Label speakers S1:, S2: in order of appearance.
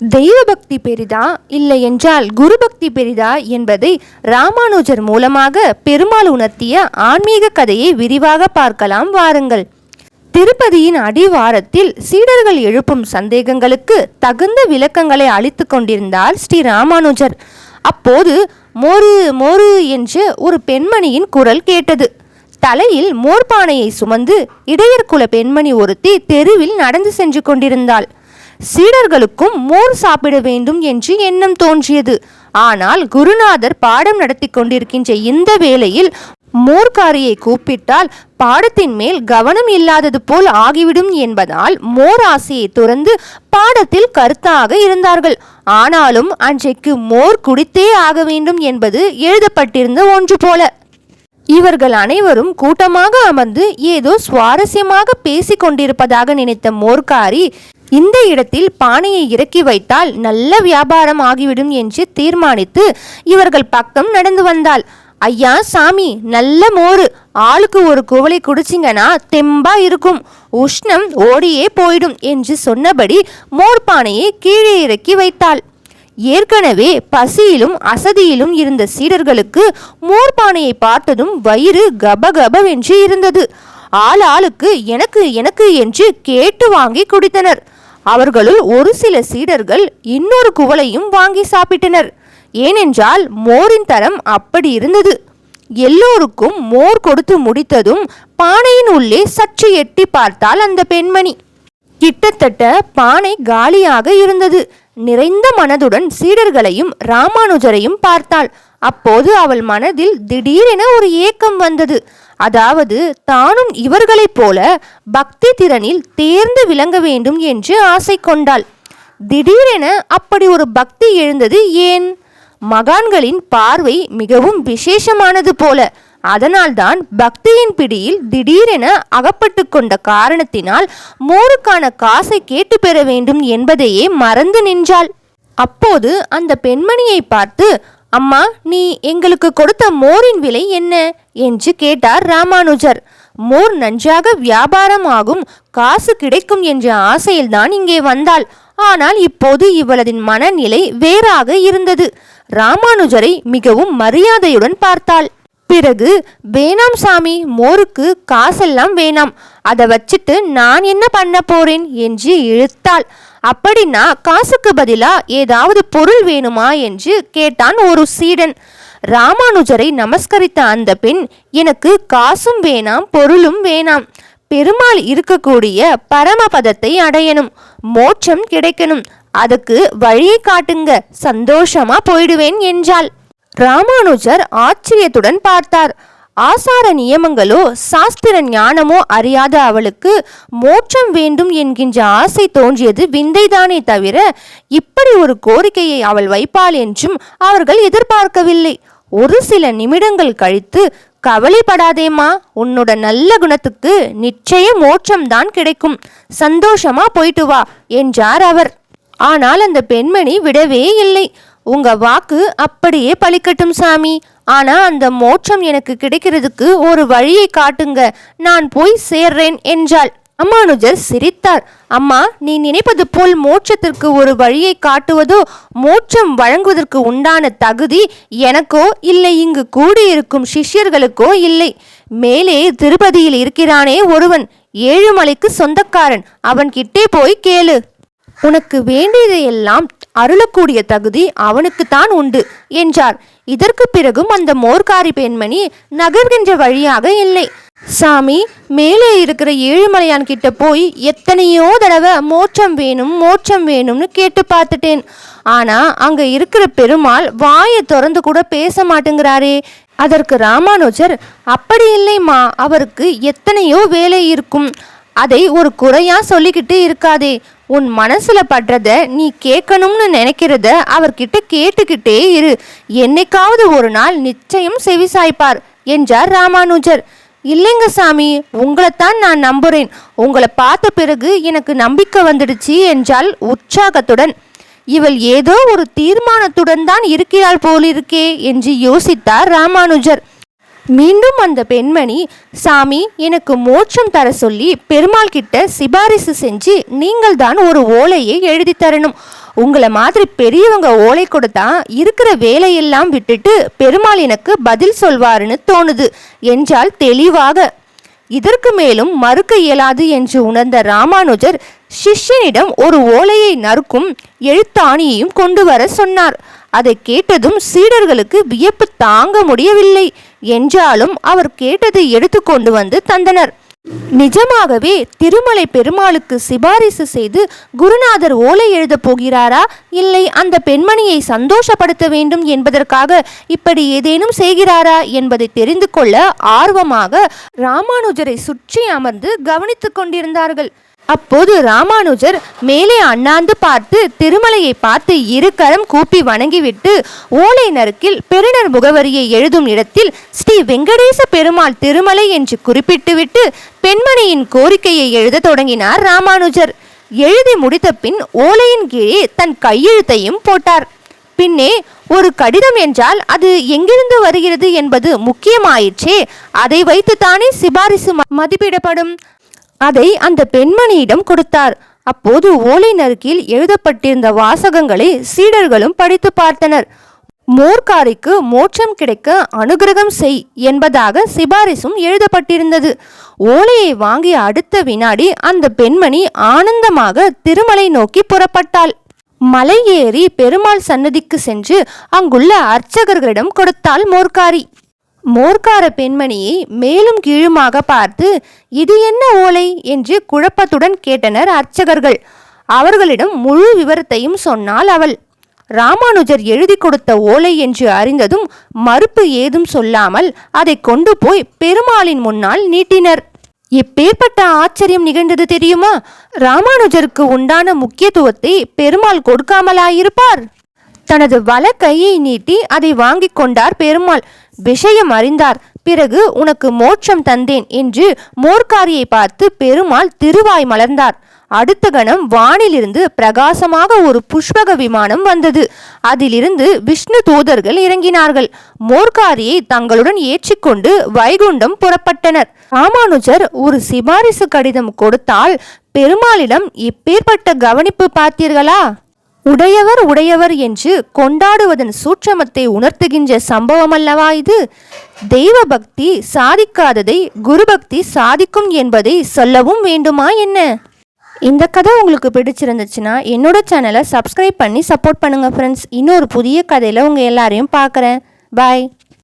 S1: தெய்வ பக்தி பெரிதா? இல்லை என்றால் குரு பக்தி பெரிதா? என்பதை ராமானுஜர் மூலமாக பெருமாள் உணர்த்திய ஆன்மீக கதையை விரிவாக பார்க்கலாம் வாருங்கள். திருப்பதியின் அடிவாரத்தில் சீடர்கள் எழுப்பும் சந்தேகங்களுக்கு தகுந்த விளக்கங்களை அளித்து கொண்டிருந்தார் ஸ்ரீ ராமானுஜர். அப்போது மோரு மோரு என்று ஒரு பெண்மணியின் குரல் கேட்டது. தலையில் மோர்பானையை சுமந்து இடையர்குல பெண்மணி ஒருத்தி தெருவில் நடந்து சென்று கொண்டிருந்தாள். சீடர்களுக்கும் மோர் சாப்பிட வேண்டும் என்று எண்ணம் தோன்றியது. ஆனால் குருநாதர் பாடம் நடத்தி கொண்டிருக்கின்ற இந்த வேளையில் மோர்காரியை கூப்பிட்டால் பாடத்தின் மேல் கவனம் இல்லாதது போல் ஆகிவிடும் என்பதால் மோர் ஆசையை துறந்து பாடத்தில் கருத்தாக இருந்தார்கள். ஆனாலும் அன்றைக்கு மோர் குடித்தே ஆக வேண்டும் என்பது எழுதப்பட்டிருந்த ஒன்று போல. இவர்கள் அனைவரும் கூட்டமாக அமர்ந்து ஏதோ சுவாரஸ்யமாக பேசிக் கொண்டிருப்பதாக நினைத்த மோர்காரி இந்த இடத்தில் பானையை இறக்கி வைத்தால் நல்ல வியாபாரம் ஆகிவிடும் என்று தீர்மானித்து இவர்கள் பக்கம் நடந்து வந்தாள். ஐயா சாமி நல்ல மோர். ஆளுக்கு ஒரு குவளை குடிச்சிங்கன்னா தெம்பா இருக்கும். உஷ்ணம் ஓடியே போயிடும் என்று சொன்னபடி மோர் பானையை கீழே இறக்கி வைத்தாள். ஏற்கனவே பசியிலும் அசதியிலும் இருந்த சீடர்களுக்கு மோர்பானையை பார்த்ததும் வயிறு கபகபவென்று இருந்தது. ஆள் ஆளுக்கு எனக்கு எனக்கு என்று கேட்டு வாங்கி குடித்தனர். அவர்களுள் ஒரு சில சீடர்கள் இன்னொரு குவளையும் வாங்கி சாப்பிட்டனர். ஏனென்றால் மோரின் தரம் அப்படி இருந்தது. எல்லோருக்கும் மோர் கொடுத்து முடித்ததும் பானையின் உள்ளே சற்று எட்டி பார்த்தால் அந்த பெண்மணி. கிட்டத்தட்ட பானை காலியாக இருந்தது. நிறைந்த மனதுடன் சீடர்களையும் ராமானுஜரையும் பார்த்தாள். அப்போது அவள் மனதில் திடீரென ஒரு ஏக்கம் வந்தது. அதாவது தானும் இவர்களைப் போல பக்தி திறனில் தேர்ந்து விளங்க வேண்டும் என்று ஆசை கொண்டாள். திடீரென அப்படி ஒரு பக்தி எழுந்தது ஏன்? மகான்களின் பார்வை மிகவும் விசேஷமானது போல. அதனால்தான் பக்தியின் பிடியில் திடீரென அகப்பட்டு கொண்ட காரணத்தினால் மோருக்கான காசை கேட்டு பெற வேண்டும் என்பதையே மறந்து நின்றாள். அப்போது அந்த பெண்மணியை பார்த்து அம்மா நீ எங்களுக்கு கொடுத்த மோரின் விலை என்ன? என்று கேட்டார் ராமானுஜர். மோர் நன்றாக வியாபாரம் ஆகும் காசு கிடைக்கும் என்ற ஆசையில்தான் இங்கே வந்தாள். ஆனால் இப்போது இவளதின் மனநிலை வேறாக இருந்தது. ராமானுஜரை மிகவும் மரியாதையுடன் பார்த்தாள். பிறகு வேணாம் சாமி மோருக்கு காசெல்லாம் வேணாம். அதை வச்சுட்டு நான் என்ன பண்ண போறேன்? என்று இழுத்தாள். அப்படின்னா காசுக்கு பதிலாக ஏதாவது பொருள் வேணுமா என்று கேட்டான் ஒரு சீடன். ராமானுஜரை நமஸ்கரித்த அந்த பெண் எனக்கு காசும் வேணாம் பொருளும் வேணாம். பெருமாள் இருக்கக்கூடிய பரமபதத்தை அடையணும். மோட்சம் கிடைக்கணும். அதுக்கு வழியை காட்டுங்க. சந்தோஷமா போயிடுவேன் என்றாள். ராமானுஜர் ஆச்சரியத்துடன் பார்த்தார். ஆசார நியமங்களோ சாஸ்திர ஞானமோ அறியாத அவளுக்கு மோட்சம் வேண்டும் என்கின்ற ஆசை தோன்றியது விந்தைதானே தவிர இப்படி ஒரு கோரிக்கையை அவள் வைப்பாள் என்றும் அவர்கள் எதிர்பார்க்கவில்லை. ஒரு சில நிமிடங்கள் கழித்து கவலைப்படாதேம்மா உன்னோட நல்ல குணத்துக்கு நிச்சயம் மோட்சம்தான் கிடைக்கும். சந்தோஷமா போயிட்டு வா என்றார் அவர். ஆனால் அந்த பெண்மணி விடவே இல்லை. உங்க வாக்கு அப்படியே பழிக்கட்டும் சாமி. ஆனா அந்த மோட்சம் எனக்கு கிடைக்கிறதுக்கு ஒரு வழியை காட்டுங்க. நான் போய் சேர்றேன் என்றாள். அம்மானுஜர் சிரித்தார். அம்மா நீ நினைப்பது போல் மோட்சத்திற்கு ஒரு வழியை காட்டுவதோ மோட்சம் வழங்குவதற்கு உண்டான தகுதி எனக்கோ இல்லை இங்கு கூடியிருக்கும் சிஷ்யர்களுக்கோ இல்லை. மேலே திருப்பதியில் இருக்கிறானே ஒருவன். ஏழுமலைக்கு சொந்தக்காரன். அவன் கிட்டே போய் கேளு. உனக்கு வேண்டியதையெல்லாம் அருளக்கூடிய தகுதி அவனுக்குத்தான் உண்டு என்றார். இதற்கு பிறகும் அந்த மோர்காரி பெண்மணி நகர்கின்ற வழியாக இல்லை. சாமி மேலே இருக்கிற ஏழுமலையான் கிட்ட போய் எத்தனையோ தடவை மோட்சம் வேணும் மோட்சம் வேணும்னு கேட்டு பார்த்துட்டேன். ஆனா அங்க இருக்கிற பெருமாள் வாயை திறந்து கூட பேச மாட்டேங்கிறாரே. அதற்கு ராமானுஜர் அப்படி இல்லைம்மா அவருக்கு எத்தனையோ வேலை இருக்கும். அதை ஒரு குறையா சொல்லிக்கிட்டு இருக்காதே. உன் மனசுல படுறத நீ கேட்கணும்னு நினைக்கிறத அவர்கிட்ட கேட்டுக்கிட்டே இரு. என்னைக்காவது ஒரு நாள் நிச்சயம் செவிசாய்ப்பார் என்றார் ராமானுஜர். இல்லைங்க சாமி உங்களைத்தான் நான் நம்புறேன். உங்களை பார்த்த பிறகு எனக்கு நம்பிக்கை வந்துடுச்சு என்றால் உற்சாகத்துடன். இவள் ஏதோ ஒரு தீர்மானத்துடன் தான் இருக்கிறாள் போலிருக்கே என்று யோசித்தார் ராமானுஜர். மீண்டும் அந்த பெண்மணி சாமி எனக்கு மோட்சம் தர சொல்லி பெருமாள் கிட்ட சிபாரிசு செஞ்சு நீங்கள் தான் ஒரு ஓலையை எழுதி தரணும். உங்களை மாதிரி பெரியவங்க ஓலை கொடுத்தா இருக்கிற வேலையெல்லாம் விட்டுட்டு பெருமாள் எனக்கு பதில் சொல்வாருன்னு தோணுது. என்றால் தெளிவாக. இதற்கு மேலும் மறுக்க இயலாது என்று உணர்ந்த ராமானுஜர் சிஷ்யனிடம் ஒரு ஓலையை நறுக்கும் எழுத்தாணியையும் கொண்டு வர சொன்னார். அதை கேட்டதும் சீடர்களுக்கு வியப்பு தாங்க முடியவில்லை. என்றாலும் அவர் கேட்டதை எடுத்து கொண்டு வந்து தந்தனர். நிஜமாகவே திருமலை பெருமாளுக்கு சிபாரிசு செய்து குருநாதர் ஓலை எழுதப் போகிறாரா? இல்லை அந்த பெண்மணியை சந்தோஷப்படுத்த வேண்டும் என்பதற்காக இப்படி ஏதேனும் செய்கிறாரா என்பதை தெரிந்து கொள்ள ஆர்வமாக ராமானுஜரை சுற்றி அமர்ந்து கவனித்துக் கொண்டிருந்தார்கள். அப்போது ராமானுஜர் மேலே அண்ணாந்து பார்த்து திருமலையை பார்த்து இரு கரம் கூப்பி வணங்கிவிட்டு ஓலை நறுக்கில் பெருணர் முகவரியை எழுதும் இடத்தில் ஸ்ரீ வெங்கடேச பெருமாள் திருமலை என்று குறிப்பிட்டுவிட்டு பெண்மணியின் கோரிக்கையை எழுதத் தொடங்கினார் ராமானுஜர். எழுதி முடித்த பின் ஓலையின் கீழே தன் கையெழுத்தையும் போட்டார். பின்னே ஒரு கடிதம் என்றால் அது எங்கிருந்து வருகிறது என்பது முக்கியமாயிற்றே அதை வைத்துத்தானே சிபாரிசு மதிப்பிடப்படும். அதை அந்த பெண்மணியிடம் கொடுத்தார். அப்போது ஓலை நறுக்கில் எழுதப்பட்டிருந்த வாசகங்களை சீடர்களும் படித்து பார்த்தனர். மோர்காரிக்கு மோட்சம் கிடைக்க அனுகிரகம் செய் என்பதாக சிபாரிசும் எழுதப்பட்டிருந்தது. ஓலையை வாங்கிய அடுத்த வினாடி அந்த பெண்மணி ஆனந்தமாக திருமலை நோக்கி புறப்பட்டாள். மலை ஏறி பெருமாள் சன்னதிக்கு சென்று அங்குள்ள அர்ச்சகர்களிடம் கொடுத்தாள் மோர்காரி. மோர்க்கார பெண்மணியை மேலும் கீழுமாக பார்த்து இது என்ன ஓலை? என்று குழப்பத்துடன் கேட்டனர் அர்ச்சகர்கள். அவர்களிடம் முழு விவரத்தையும் சொன்னாள் அவள். ராமானுஜர் எழுதி கொடுத்த ஓலை என்று அறிந்ததும் மறுப்பு ஏதும் சொல்லாமல் அதை கொண்டு போய் பெருமாளின் முன்னால் நீட்டினர். எப்பேற்பட்ட ஆச்சரியம் நிகழ்ந்தது தெரியுமா? ராமானுஜருக்கு உண்டான முக்கியத்துவத்தை பெருமாள் கொடுக்காமலாயிருப்பார். தனது வல கையை நீட்டி அதை வாங்கிக் கொண்டார் பெருமாள். விஷயம் அறிந்தார். பிறகு உனக்கு மோட்சம் தந்தேன் என்று மோர்க்காரியை பார்த்து பெருமாள் திருவாய் மலர்ந்தார். அடுத்த கணம் வானிலிருந்து பிரகாசமாக ஒரு புஷ்பக விமானம் வந்தது. அதிலிருந்து விஷ்ணு தூதர்கள் இறங்கினார்கள். மோர்காரியை தங்களுடன் ஏற்றிக்கொண்டு வைகுண்டம் புறப்பட்டனர். ராமானுஜர் ஒரு சிபாரிசு கடிதம் கொடுத்தால் பெருமாளிடம் இப்பேற்பட்ட கவனிப்பு பார்த்தீர்களா? உடையவர் உடையவர் என்று கொண்டாடுவதன் சூட்சமத்தை உணர்த்துகின்ற சம்பவம் அல்லவா இது? தெய்வ பக்தி சாதிக்காததை குரு பக்தி சாதிக்கும் என்பதை சொல்லவும் வேண்டுமா என்ன? இந்த கதை உங்களுக்கு பிடிச்சிருந்துச்சுன்னா என்னோட சேனலை சப்ஸ்கிரைப் பண்ணி சப்போர்ட் பண்ணுங்கள் ஃப்ரெண்ட்ஸ் இன்னொரு புதிய கதையில் உங்கள் எல்லாரையும் பார்க்குறேன். பாய்